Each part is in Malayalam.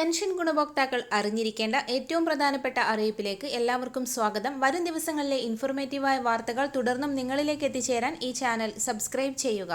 പെൻഷൻ ഗുണഭോക്താക്കൾ അറിഞ്ഞിരിക്കേണ്ട ഏറ്റവും പ്രധാനപ്പെട്ട അറിയിപ്പിലേക്ക് എല്ലാവർക്കും സ്വാഗതം. വരും ദിവസങ്ങളിലെ ഇൻഫോർമേറ്റീവായ വാർത്തകൾ തുടർന്നും നിങ്ങളിലേക്ക് എത്തിച്ചേരാൻ ഈ ചാനൽ സബ്സ്ക്രൈബ് ചെയ്യുക.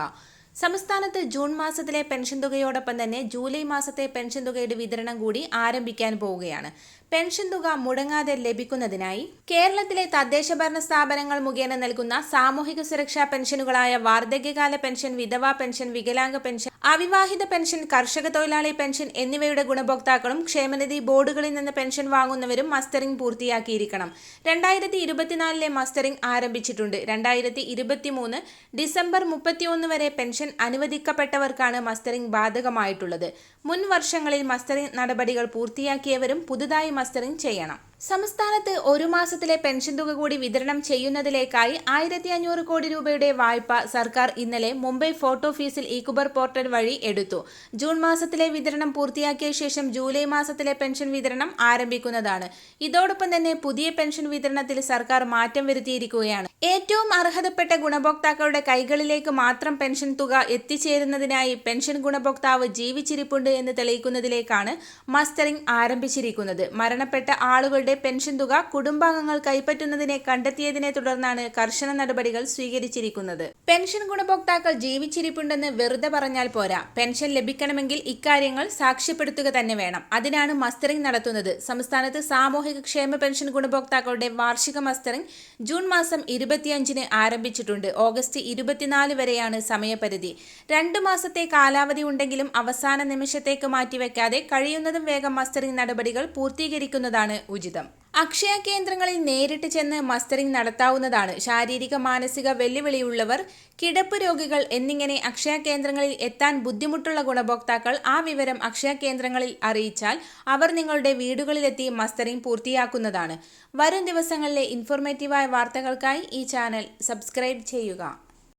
സംസ്ഥാനത്ത് ജൂൺ മാസത്തിലെ പെൻഷൻ തുകയോടൊപ്പം തന്നെ ജൂലൈ മാസത്തെ പെൻഷൻ തുകയുടെ വിതരണം കൂടി ആരംഭിക്കാൻ പോവുകയാണ്. പെൻഷൻ തുക മുടങ്ങാതെ ലഭിക്കുന്നതിനായി കേരളത്തിലെ തദ്ദേശ ഭരണ സ്ഥാപനങ്ങൾ മുഖേന നൽകുന്ന സാമൂഹിക സുരക്ഷാ പെൻഷനുകളായ വാർദ്ധക്യകാല പെൻഷൻ വിധവാ പെൻഷൻ വികലാംഗ പെൻഷൻ അവിവാഹിത പെൻഷൻ കർഷക തൊഴിലാളി പെൻഷൻ എന്നിവയുടെ ഗുണഭോക്താക്കളും ക്ഷേമനിധി ബോർഡുകളിൽ നിന്ന് പെൻഷൻ വാങ്ങുന്നവരും മസ്റ്ററിംഗ് പൂർത്തിയാക്കിയിരിക്കണം. രണ്ടായിരത്തി ഇരുപത്തിനാലിലെ മസ്റ്ററിംഗ് ആരംഭിച്ചിട്ടുണ്ട്. രണ്ടായിരത്തി ഇരുപത്തിമൂന്ന് ഡിസംബർ മുപ്പത്തിയൊന്ന് വരെ പെൻഷൻ അനുവദിക്കപ്പെട്ടവർക്കാണ് മസ്റ്ററിംഗ് ബാധകമായിട്ടുള്ളത്. മുൻ വർഷങ്ങളിൽ മസ്റ്ററിംഗ് നടപടികൾ പൂർത്തിയാക്കിയവരും പുതുതായി മസ്റ്ററിംഗ് ചെയ്യണം. സംസ്ഥാനത്ത് ഒരു മാസത്തിലെ പെൻഷൻ തുക കൂടി വിതരണം ചെയ്യുന്നതിലേക്കായി ആയിരത്തി അഞ്ഞൂറ് കോടി രൂപയുടെ വായ്പ സർക്കാർ ഇന്നലെ മുംബൈ ഫോർട്ട് ഓഫീസിൽ ഇക്കുബർ പോർട്ടൽ വഴി എടുത്തു. ജൂൺ മാസത്തിലെ വിതരണം പൂർത്തിയാക്കിയ ശേഷം ജൂലൈ മാസത്തിലെ പെൻഷൻ വിതരണം ആരംഭിക്കുന്നതാണ്. ഇതോടൊപ്പം തന്നെ പുതിയ പെൻഷൻ വിതരണത്തിൽ സർക്കാർ മാറ്റം വരുത്തിയിരിക്കുകയാണ്. ഏറ്റവും അർഹതപ്പെട്ട ഗുണഭോക്താക്കളുടെ കൈകളിലേക്ക് മാത്രം പെൻഷൻ തുക എത്തിച്ചേരുന്നതിനായി പെൻഷൻ ഗുണഭോക്താവ് ജീവിച്ചിരിപ്പുണ്ട് എന്ന് തെളിയിക്കുന്നതിലേക്കാണ് മസ്റ്ററിംഗ് ആരംഭിച്ചിരിക്കുന്നത്. മരണപ്പെട്ട ആളുകളുടെ പെൻഷൻ തുക കുടുംബാംഗങ്ങൾ കൈപ്പറ്റുന്നതിനെ കണ്ടെത്തിയതിനെ തുടർന്നാണ് കർശന നടപടികൾ സ്വീകരിച്ചിരിക്കുന്നത്. പെൻഷൻ ഗുണഭോക്താക്കൾ ജീവിച്ചിരിപ്പുണ്ടെന്ന് വെറുതെ പറഞ്ഞാൽ പോരാ. പെൻഷൻ ലഭിക്കണമെങ്കിൽ ഇക്കാര്യങ്ങൾ സാക്ഷ്യപ്പെടുത്തുക തന്നെ വേണം. അതിനാണ് മസ്റ്ററിംഗ് നടത്തുന്നത്. സംസ്ഥാനത്ത് സാമൂഹിക ക്ഷേമ പെൻഷൻ ഗുണഭോക്താക്കളുടെ വാർഷിക മസ്റ്ററിംഗ് ജൂൺ മാസം ഇരുപത്തിയഞ്ചിന് ആരംഭിച്ചിട്ടുണ്ട്. ഓഗസ്റ്റ് ഇരുപത്തിനാല് വരെയാണ് സമയപരിധി. രണ്ടു മാസത്തെ കാലാവധി ഉണ്ടെങ്കിലും അവസാന നിമിഷത്തേക്ക് മാറ്റിവെക്കാതെ കഴിയുന്നതും വേഗം മസ്റ്ററിംഗ് നടപടികൾ പൂർത്തീകരിക്കുന്നതാണ് ഉചിതം. അക്ഷയ കേന്ദ്രങ്ങളിൽ നേരിട്ട് ചെന്ന് മസ്റ്ററിംഗ് നടത്താവുന്നതാണ്. ശാരീരിക മാനസിക വെല്ലുവിളിയുള്ളവർ കിടപ്പ് രോഗികൾ എന്നിങ്ങനെ അക്ഷയ കേന്ദ്രങ്ങളിൽ എത്താൻ ബുദ്ധിമുട്ടുള്ള ഗുണഭോക്താക്കൾ ആ വിവരം അക്ഷയ കേന്ദ്രങ്ങളിൽ അറിയിച്ചാൽ അവർ നിങ്ങളുടെ വീടുകളിലെത്തി മസ്റ്ററിംഗ് പൂർത്തിയാക്കുന്നതാണ്. വരും ദിവസങ്ങളിലെ ഇൻഫോർമേറ്റീവായ വാർത്തകൾക്കായി ഈ ചാനൽ സബ്സ്ക്രൈബ് ചെയ്യുക.